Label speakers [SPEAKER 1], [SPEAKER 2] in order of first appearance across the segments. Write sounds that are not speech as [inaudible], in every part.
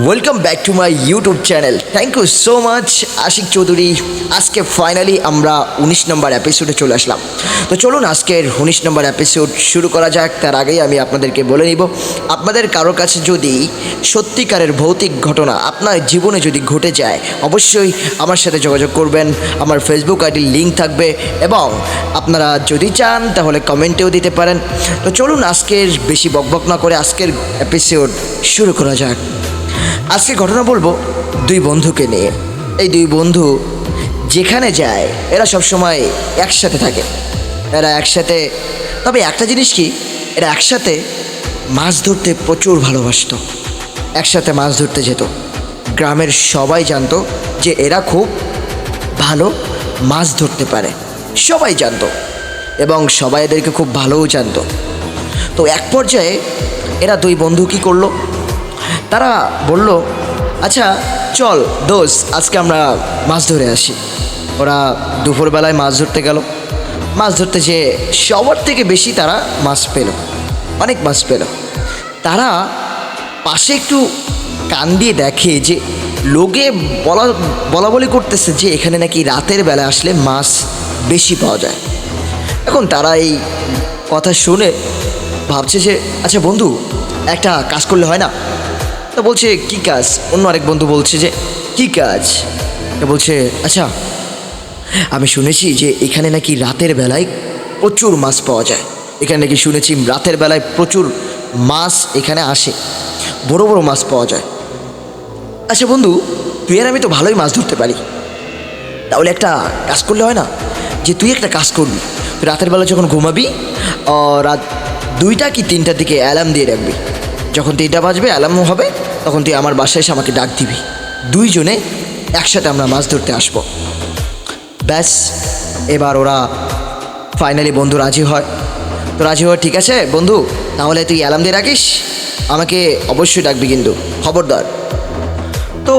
[SPEAKER 1] Welcome back to my YouTube channel thank you so much Ashik Chowdhury আজকে finally আমরা উনিশ নম্বর এপিসোডে চলে আসলাম। তো চলুন আজকের উনিশ নম্বর এপিসোড শুরু করা যাক। তার আগেই আমি আপনাদেরকে বলে নিব, আপনাদের কারোর কাছে যদি সত্যিকারের ভৌতিক ঘটনা আপনার জীবনে যদি ঘটে যায়, অবশ্যই আমার সাথে যোগাযোগ করবেন। আমার ফেসবুক আইডির লিঙ্ক থাকবে এবং আপনারা যদি চান, তাহলে কমেন্টেও দিতে পারেন। তো চলুন আজকের বেশি বকবক না করে আজকের এপিসোড শুরু করা যাক। আজকে ঘটনা বলব দুই বন্ধুকে নিয়ে। এই দুই বন্ধু যেখানে যায়, এরা সব সময় একসাথে থাকে। এরা একসাথে, তবে একটা জিনিস কি? এরা একসাথে মাছ ধরতে প্রচুর ভালোবাসতো। একসাথে মাছ ধরতে যেত। গ্রামের সবাই জানতো যে এরা খুব ভালো মাছ ধরতে পারে। সবাই জানতো এবং সবাই এদেরকে খুব ভালোও জানতো। তো এক পর্যায়ে এরা দুই বন্ধু কী করল? তারা বলল আচ্ছা চল দোষ আজকে আমরা মাছ ধরে আসি। ওরা দুপুরবেলায় মাছ ধরতে গেল। মাছ ধরতে যেয়ে সবার থেকে বেশি তারা মাছ পেল, অনেক মাছ পেল। তারা পাশে একটু কান দিয়ে দেখে যে লোকে বলা বলা বলি করতেছে যে এখানে নাকি রাতের বেলা আসলে মাছ বেশি পাওয়া যায়। এখন তারা এই কথা শুনে ভাবছে যে আচ্ছা বন্ধু, একটা কাজ করলে হয় না? তা বলছে, কি কাজ? অন্য আরেক বন্ধু বলছে যে, কি কাজ? তা বলছে আচ্ছা আমি শুনেছি যে এখানে নাকি রাতের বেলায় প্রচুর মাছ পাওয়া যায়। এখানে নাকি শুনেছি রাতের বেলায় প্রচুর মাছ এখানে আসে। বড় বড় মাছ পাওয়া যায়। আচ্ছা বন্ধু, তুই আর আমি তো ভালোই মাছ ধরতে পারি। তাহলে একটা কাজ করলে হয় না? যে তুই একটা কাজ করবি, রাতের বেলা যখন ঘুমাবি রাত দুইটা কি তিনটার দিকে অ্যালার্ম দিয়ে রাখবি। যখন তিনটা বাজবে অ্যালার্ম হবে, তখন তুই আমার বাসায় এসে আমাকে ডাক দিবি। দুইজনে একসাথে আমরা মাছ ধরতে আসব। ব্যাস, এবার ওরা ফাইনালি বন্ধু রাজি হয়। তো রাজি হয় ঠিক আছে? বন্ধু, তাহলে তুই অ্যালার্ম দিয়ে রাখিস, আমাকে অবশ্যই ডাকবি কিন্তু। খবরদার। তো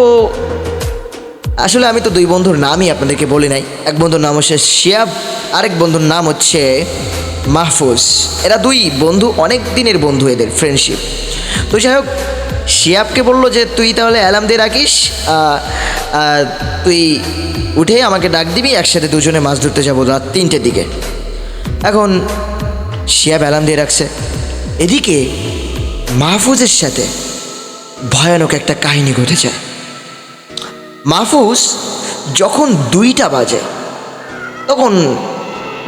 [SPEAKER 1] আসলে আমি তো দুই বন্ধুর নামই আপনাদেরকে বলি নাই। এক বন্ধুর নাম হচ্ছে শিয়াব, আরেক বন্ধুর নাম হচ্ছে মাহফুজ। এরা দুই বন্ধু, অনেক দিনের বন্ধু এদের ফ্রেন্ডশিপ তো যাই হোক, শিয়াবকে বলল যে, তুই তাহলে অ্যালার্ম দিয়ে রাখিস তুই উঠে আমাকে ডাক দিবি, একসাথে দুজনে মাছ ধরতে যাব রাত তিনটের দিকে। এখন শিয়াব অ্যালার্ম দিয়ে রাখছে। এদিকে মাহফুজের সাথে ভয়ানক একটা কাহিনী ঘটে যায়। মাহফুজ যখন দুইটা বাজে, তখন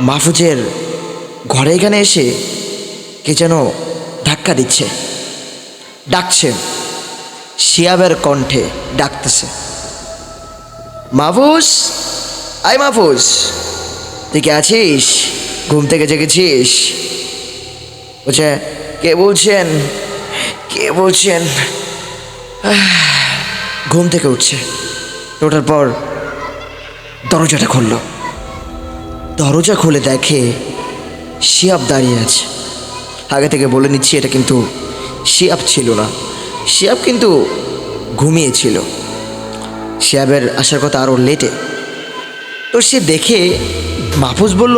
[SPEAKER 1] মাহফুজের ঘরে এখানে এসে কে যেন ধাক্কা দিচ্ছে। ডাকছে। শিয়াবের কণ্ঠে ডাকতেছে। মাহফুজ? আই মাহফুজ। তুই কে আছিস? ঘুম থেকে জেগেছিস? বলছে, কে বলছেন? কে বলছেন? ঘুম থেকে উঠছে। ওঠার পর দরজাটা খুলল। দরজা খুলে দেখে শিয়াব দাঁড়িয়ে আছে। আগে থেকে বলে নিচ্ছি, এটা কিন্তু শিয়াব ছিল না। শিয়াব কিন্তু ঘুমিয়েছিল শিয়াবের আসার কথা আরও লেটে। তো সে দেখে মাহফুজ বলল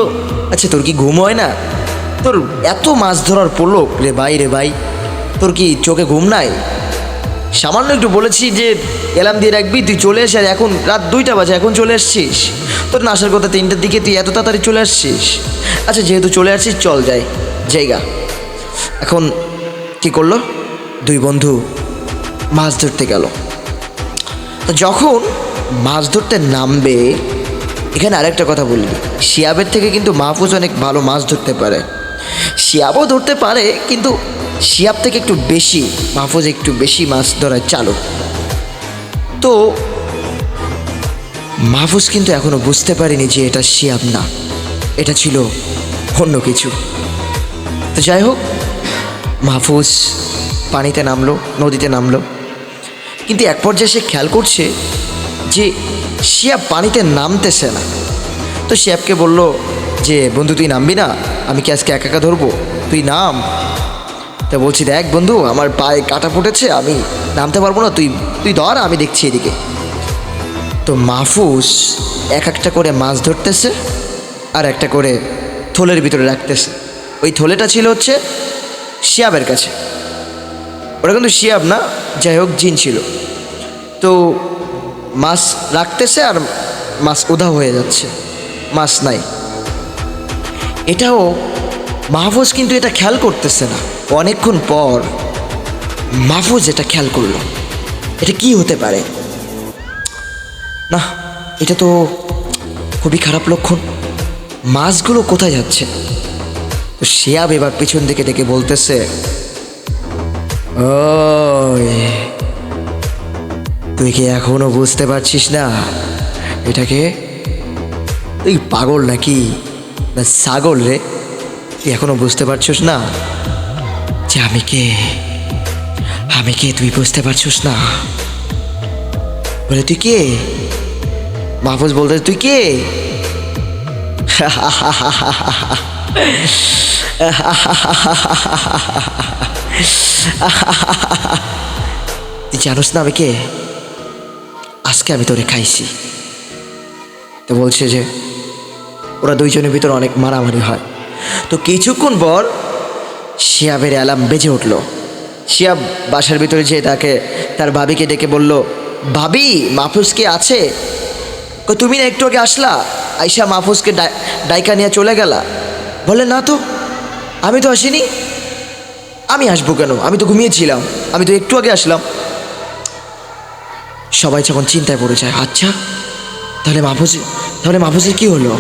[SPEAKER 1] আচ্ছা তোর কি ঘুম হয় না? তোর এত মাছ ধরার পড়ল রে ভাই রে ভাই, তোর কি চোখে ঘুম নাই? সামান্য একটু বলেছি যে, এলাম দিয়ে রাখবি, তুই চলে এসে আর এখন রাত দুইটা বাজে, এখন চলে আসছিস। তোর না আসার কথা তিনটার দিকে তুই এত তাড়াতাড়ি চলে আসছিস। আচ্ছা যেহেতু চলে আসছিস, চল যাই, জায়গা। এখন কি করল? দুই বন্ধু মাছ ধরতে গেল। যখন মাছ ধরতে নামবে, এখানে আরেকটা কথা বলবি। শিয়াবের থেকে কিন্তু মাহফুজ অনেক ভালো মাছ ধরতে পারে। শিয়াবও ধরতে পারে, কিন্তু শিয়াব থেকে একটু বেশি, মাহফুজ একটু বেশি মাছ ধরার চালু তো মাহফুজ কিন্তু এখনও বুঝতে পারিনি যে এটা শিয়াব না। এটা ছিল অন্য কিছু। তো যাই হোক মাহফুজ পানিতে নামলো, নদীতে নামলো। কিন্তু এক পর্যায়ে সে খেয়াল করছে যে শিয়াব পানিতে নামতেছে না। তো শিয়াবকে বলল যে, বন্ধু, তুই নামবি না? আমি কি আজকে একা একা ধরবো? তুই নাম। তা বলছি, দেখ বন্ধু, আমার পায়ে কাটা ফুটেছে, আমি নামতে পারব না, তুই তুই ধর, আমি দেখছি এদিকে। তো মাহফুজ এক একটা করে মাছ ধরতেছে আর একটা করে থলের ভিতরে রাখতেছে। ওই থলেটা ছিল হচ্ছে শিয়াবের কাছে। ওটা কিন্তু শিয়াব না, যাই হোক, জিন ছিল। তো মাছ রাখতেছে আর মাছ উধাও হয়ে যাচ্ছে। মাছ নাই। এটাও মাহফুজ কিন্তু এটা খেয়াল করতেছে না। অনেকক্ষণ পর মাহফুজ এটা খেয়াল করল। এটা কি হতে পারে? না, এটা তো খুবই খারাপ লক্ষণ। মাছগুলো কোথায় যাচ্ছে? তো শিয়াব এবার পিছন দিকে ডেকে বলতেছে তুই কি এখনও বুঝতে পারছিস না? এটাকে তুই পাগল নাকি? না, ছাগল রে। তুই এখনও বুঝতে পারছিস না যে আমি কে? আমি কে তুই বুঝতে পারছিস না? বলে, তুই কে? মাহফুজ বলতে তুই কে? [laughs] তুই জানোস না আমি কে আজকে আমি তোরে খাইছি। তো বলছে যে, ওরা দুইজনের ভিতর অনেক মারামারি হয়। তো কিছুক্ষণ পর শিয়াবের অ্যালার্ম বেজে উঠল। শিয়াব বাসার ভিতরে যেয়ে তাকে, তার ভাবিকে ডেকে বলল, ভাবি মাহফুজ কি আছে তুমি না একটু আগে আসলা, আইসা মাহফুজকে ডাই- ডাইকা নিয়ে চলে গেলা। বলে, না তো, আমি তো আসিনি। আমি আসব কেন? আমি তো ঘুমিয়েছিলাম। আমি তো একটু আগে আসলাম। সবাই যখন চিন্তায় পড়ে যায় আচ্ছা তাহলে মাহফুজ, তাহলে মাহফুজের কি হলো?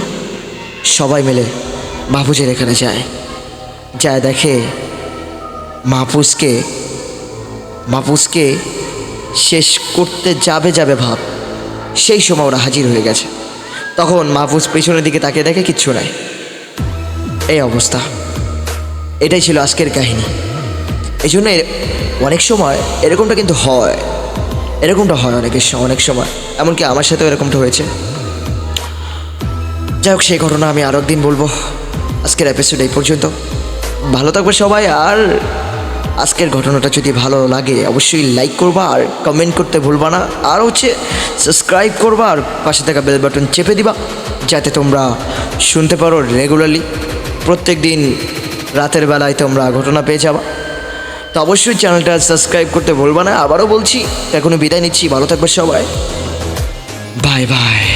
[SPEAKER 1] সবাই মিলে মাহফুজের এখানে যায়। যায় দেখে মাহফুজকে মাহফুজকে শেষ করতে যাবে যাবে ভাব। সেই সময় ওরা হাজির হয়ে গেছে। তখন মাহফুজ পেছনের দিকে তাকিয়ে দেখে কিচ্ছু নাই। এই অবস্থা। এটাই ছিল আজকের কাহিনী। এই জন্য অনেক সময় এরকমটা কিন্তু হয়। এরকমটা হয় অনেকের অনেক সময়। এমনকি আমার সাথেও এরকমটা হয়েছে। যাই হোক, সেই ঘটনা আমি আরও একদিন বলব। আজকের এপিসোড এই পর্যন্ত। ভালো থাকবে সবাই, আর আজকের ঘটনাটা যদি ভালো লাগে, অবশ্যই লাইক করবা, আর কমেন্ট করতে ভুলবা না। আর হচ্ছে সাবস্ক্রাইব করবা, আর পাশে থাকা বেল বাটন চেপে দিবা, যাতে তোমরা শুনতে পারো রেগুলারলি প্রত্যেক দিন রাতের বেলায় তোমরা ঘটনা পেয়ে যাবা। তো অবশ্যই চ্যানেলটা সাবস্ক্রাইব করতে ভুলবা না। আবারও বলছি এখনও বিদায় নিচ্ছি। ভালো থাকবে সবাই। Bye bye.